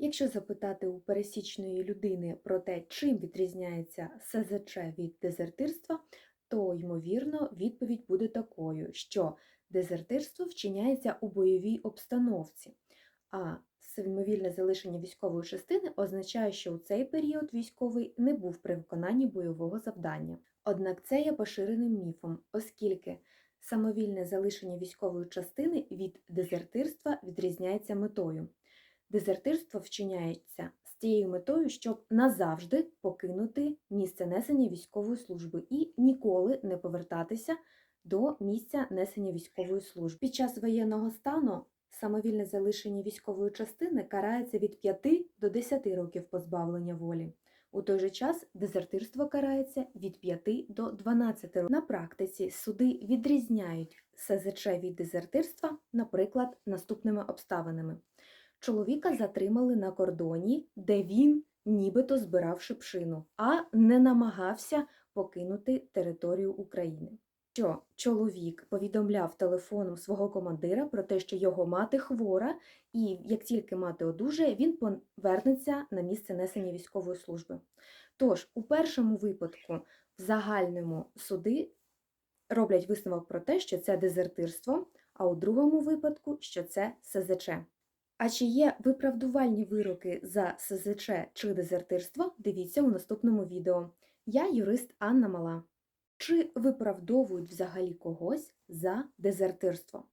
Якщо запитати у пересічної людини про те, чим відрізняється СЗЧ від дезертирства, то, ймовірно, відповідь буде такою, що дезертирство вчиняється у бойовій обстановці, а самовільне залишення військової частини означає, що у цей період військовий не був при виконанні бойового завдання. Однак це є поширеним міфом, оскільки самовільне залишення військової частини від дезертирства відрізняється метою. Дезертирство вчиняється з тією метою, щоб назавжди покинути місце несення військової служби і ніколи не повертатися до місця несення військової служби. Під час воєнного стану самовільне залишення військової частини карається від 5 до 10 років позбавлення волі. У той же час дезертирство карається від 5 до 12 років. На практиці суди відрізняють СЗЧ від дезертирства, наприклад, наступними обставинами. Чоловіка затримали на кордоні, де він нібито збирав шипшину, а не намагався покинути територію України. Що чоловік повідомляв телефоном свого командира про те, що його мати хвора, і як тільки мати одужає, він повернеться на місце несення військової служби. Тож, у першому випадку, в загальному суди роблять висновок про те, що це дезертирство, а у другому випадку, що це СЗЧ. А чи є виправдувальні вироки за СЗЧ чи дезертирство? Дивіться у наступному відео. Я юрист Анна Мала. Чи виправдовують взагалі когось за дезертирство?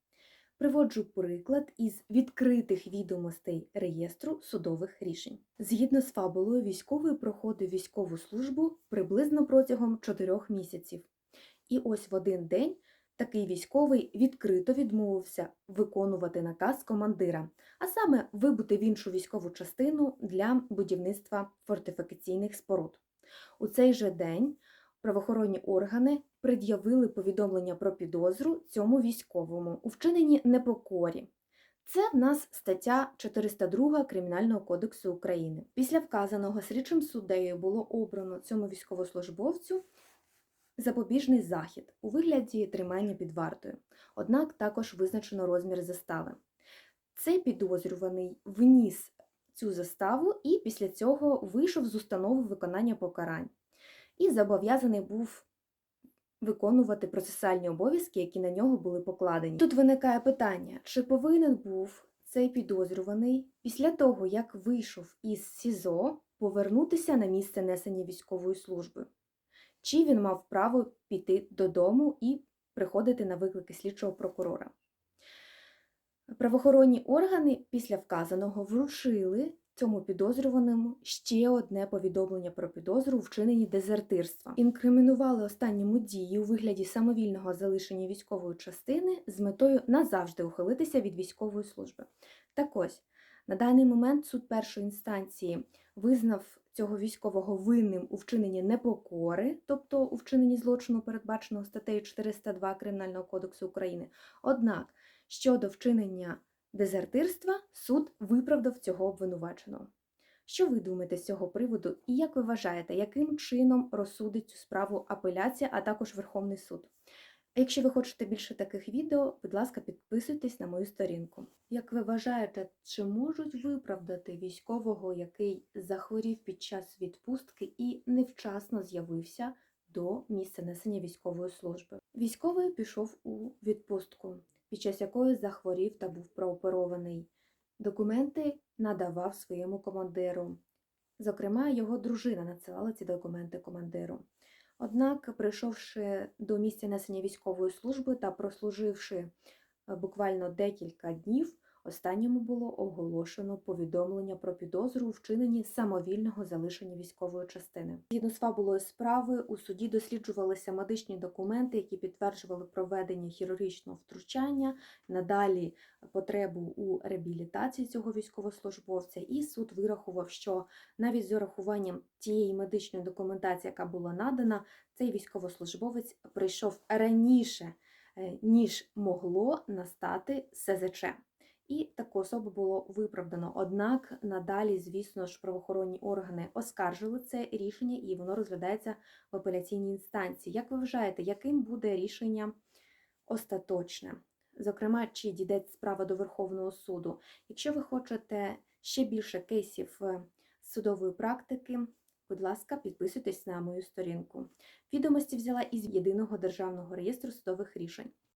Приводжу приклад із відкритих відомостей реєстру судових рішень. Згідно з фабулою, військовий проходив військову службу приблизно протягом 4 місяців. І ось в один день такий військовий відкрито відмовився виконувати наказ командира, а саме вибути в іншу військову частину для будівництва фортифікаційних споруд. У цей же день правоохоронні органи пред'явили повідомлення про підозру цьому військовому у вчиненні непокорі. Це в нас стаття 402 Кримінального кодексу України. Після вказаного слідчим суддею було обрано цьому військовослужбовцю запобіжний захід у вигляді тримання під вартою. Однак також визначено розмір застави. Цей підозрюваний вніс цю заставу і після цього вийшов з установи виконання покарань і зобов'язаний був виконувати процесуальні обов'язки, які на нього були покладені. Тут виникає питання, чи повинен був цей підозрюваний після того, як вийшов із СІЗО, повернутися на місце несення військової служби? Чи він мав право піти додому і приходити на виклики слідчого прокурора? Правоохоронні органи після вказаного вручили цьому підозрюваному ще одне повідомлення про підозру у вчиненні дезертирства. Інкримінували останньому дії у вигляді самовільного залишення військової частини з метою назавжди ухилитися від військової служби. Так ось, на даний момент суд першої інстанції визнав цього військового винним у вчиненні непокори, тобто у вчиненні злочину, передбаченого статтею 402 Кримінального кодексу України. Однак щодо вчинення дезертирства суд виправдав цього обвинуваченого. Що ви думаєте з цього приводу, і як ви вважаєте, яким чином розсудить цю справу апеляція, а також Верховний суд? А Якщо ви хочете більше таких відео, будь ласка, підписуйтесь на мою сторінку. Як ви вважаєте, чи можуть виправдати військового, який захворів під час відпустки і невчасно з'явився до місця несення військової служби? Військовий пішов у відпустку під час якої захворів та був прооперований. Документи надавав своєму командиру. Зокрема, його дружина надсилала ці документи командиру. Однак, прийшовши до місця несення військової служби та прослуживши е, буквально декілька днів, останньому було оголошено повідомлення про підозру у вчиненні самовільного залишення військової частини. Згідно з фабулою справи, у суді досліджувалися медичні документи, які підтверджували проведення хірургічного втручання, надалі потребу у реабілітації цього військовослужбовця, і суд вирахував, що навіть з урахуванням тієї медичної документації, яка була надана, цей військовослужбовець прийшов раніше, е, ніж могло настати СЗЧ. І таку особу було виправдано. Однак надалі, звісно ж, правоохоронні органи оскаржили це рішення, і воно розглядається в апеляційній інстанції. Як ви вважаєте, яким буде рішення остаточне? Зокрема, чи дійде справа до Верховного суду? Якщо ви хочете ще більше кейсів е, судової практики, будь ласка, підписуйтесь на мою сторінку. Відомості взяла із єдиного державного реєстру судових рішень.